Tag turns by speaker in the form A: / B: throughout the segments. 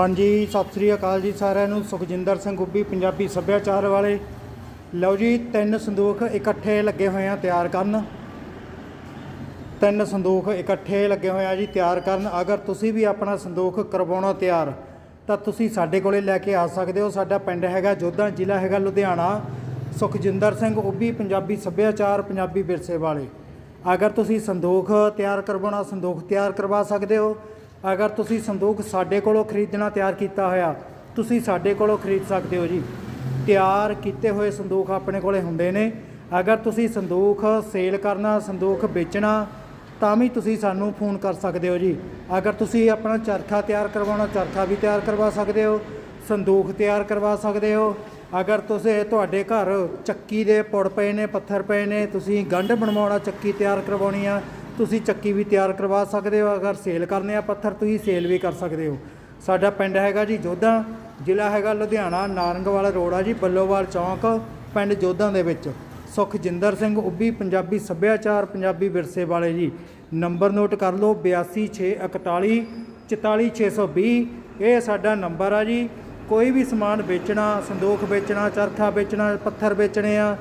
A: ਹਾਂਜੀ, ਸਤਿ ਸ੍ਰੀ ਅਕਾਲ ਜੀ ਸਾਰਿਆਂ ਨੂੰ। ਸੁਖਜਿੰਦਰ ਸਿੰਘ ਗੁੱਬੀ, ਪੰਜਾਬੀ ਸੱਭਿਆਚਾਰ ਵਾਲੇ। ਲਓ ਜੀ, ਤਿੰਨ ਸੰਦੂਖ ਇਕੱਠੇ ਲੱਗੇ ਹੋਏ ਆ ਤਿਆਰ ਕਰਨ। ਤਿੰਨ ਸੰਦੂਖ ਇਕੱਠੇ ਲੱਗੇ ਹੋਏ ਆ ਜੀ ਤਿਆਰ ਕਰਨ। ਅਗਰ ਤੁਸੀਂ ਵੀ ਆਪਣਾ ਸੰਦੂਖ ਕਰਵਾਉਣਾ ਤਿਆਰ, ਤਾਂ ਤੁਸੀਂ ਸਾਡੇ ਕੋਲੇ ਲੈ ਕੇ ਆ ਸਕਦੇ ਹੋ। ਸਾਡਾ ਪਿੰਡ ਹੈਗਾ ਜੋਧਾ, ਜ਼ਿਲ੍ਹਾ ਹੈਗਾ ਲੁਧਿਆਣਾ। ਸੁਖਜਿੰਦਰ ਸਿੰਘ ਉੱਬੀ ਪੰਜਾਬੀ ਸੱਭਿਆਚਾਰ, ਪੰਜਾਬੀ ਵਿਰਸੇ ਵਾਲੇ। ਅਗਰ ਤੁਸੀਂ ਸੰਦੂਖ ਤਿਆਰ ਕਰਵਾਉਣਾ, ਸੰਦੂਖ ਤਿਆਰ ਕਰਵਾ ਸਕਦੇ ਹੋ। ਅਗਰ ਤੁਸੀਂ ਸੰਦੂਕ ਸਾਡੇ ਕੋਲੋਂ ਖਰੀਦਣਾ ਤਿਆਰ ਕੀਤਾ ਹੋਇਆ, ਤੁਸੀਂ ਸਾਡੇ ਕੋਲੋਂ ਖਰੀਦ ਸਕਦੇ ਹੋ ਜੀ। ਤਿਆਰ ਕੀਤੇ ਹੋਏ ਸੰਦੂਕ ਆਪਣੇ ਕੋਲੇ ਹੁੰਦੇ ਨੇ। ਅਗਰ ਤੁਸੀਂ ਸੰਦੂਕ ਸੇਲ ਕਰਨਾ, ਸੰਦੂਕ ਵੇਚਣਾ, ਤਾਂ ਵੀ ਤੁਸੀਂ ਸਾਨੂੰ ਫੋਨ ਕਰ ਸਕਦੇ ਹੋ ਜੀ। ਅਗਰ ਤੁਸੀਂ ਆਪਣਾ ਚਰਖਾ ਤਿਆਰ ਕਰਵਾਉਣਾ, ਚਰਖਾ ਵੀ ਤਿਆਰ ਕਰਵਾ ਸਕਦੇ ਹੋ, ਸੰਦੂਕ ਤਿਆਰ ਕਰਵਾ ਸਕਦੇ ਹੋ। ਅਗਰ ਤੁਸੀਂ ਤੁਹਾਡੇ ਘਰ ਚੱਕੀ ਦੇ ਪੁੜ ਪਏ ਨੇ, ਪੱਥਰ ਪਏ ਨੇ, ਤੁਸੀਂ ਗੰਢ ਬਣਵਾਉਣਾ, ਚੱਕੀ ਤਿਆਰ ਕਰਵਾਉਣੀ ਆ ਤੁਸੀਂ ਚੱਕੀ ਵੀ ਤਿਆਰ ਕਰਵਾ ਸਕਦੇ ਹੋ, ਅਗਰ ਸੇਲ ਕਰਨੇ ਆ ਪੱਥਰ, ਤੁਸੀਂ ਸੇਲ ਵੀ ਕਰ ਸਕਦੇ ਹੋ। ਸਾਡਾ ਪਿੰਡ ਹੈਗਾ ਜੀ ਜੋਧਾ, ਜ਼ਿਲ੍ਹਾ ਹੈਗਾ ਲੁਧਿਆਣਾ, ਨਾਰੰਗਵਾਲਾ ਰੋਡ ਆ ਜੀ, ਬੱਲੋਵਾਲ ਚੌਂਕ, ਪਿੰਡ ਜੋਧਾ ਦੇ ਵਿੱਚ। ਸੁਖਜਿੰਦਰ ਸਿੰਘ ਉੱਬੀ ਪੰਜਾਬੀ ਸੱਭਿਆਚਾਰ, ਪੰਜਾਬੀ ਵਿਰਸੇ ਵਾਲੇ ਜੀ। ਨੰਬਰ ਨੋਟ ਕਰ ਲਓ 82641 44620 ਇਹ ਸਾਡਾ ਨੰਬਰ ਆ ਜੀ। ਕੋਈ ਵੀ ਸਮਾਨ ਵੇਚਣਾ, ਸੰਦੋਖ ਵੇਚਣਾ, ਚਰਖਾ ਵੇਚਣਾ, ਪੱਥਰ ਵੇਚਣੇ ਆ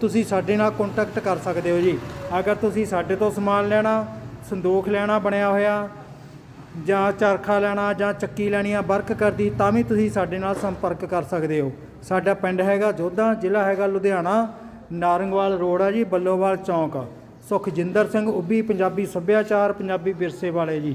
A: ਤੁਸੀਂ ਸਾਡੇ ਨਾਲ ਕੰਟੈਕਟ ਕਰ ਸਕਦੇ ਹੋ ਜੀ। ਅਗਰ ਤੁਸੀਂ ਸਾਡੇ ਤੋਂ ਸਮਾਨ ਲੈਣਾ, ਸੰਦੂਖ ਲੈਣਾ ਬਣਿਆ ਹੋਇਆ, ਜਾਂ ਚਰਖਾ ਲੈਣਾ, ਜਾਂ ਚੱਕੀ ਲੈਣੀ ਆ ਵਰਕ ਕਰਦੀ, ਤਾਂ ਵੀ ਤੁਸੀਂ ਸਾਡੇ ਨਾਲ ਸੰਪਰਕ ਕਰ ਸਕਦੇ ਹੋ। ਸਾਡਾ ਪਿੰਡ ਹੈਗਾ ਜੋਧਾ, ਜ਼ਿਲ੍ਹਾ ਹੈਗਾ ਲੁਧਿਆਣਾ, ਨਾਰੰਗਵਾਲ ਰੋਡ ਆ ਜੀ, ਬੱਲੋਵਾਲ ਚੌਂਕ। ਸੁਖਜਿੰਦਰ ਸਿੰਘ ਉੱਬੀ ਪੰਜਾਬੀ ਸੱਭਿਆਚਾਰ, ਪੰਜਾਬੀ ਵਿਰਸੇ ਵਾਲੇ ਜੀ।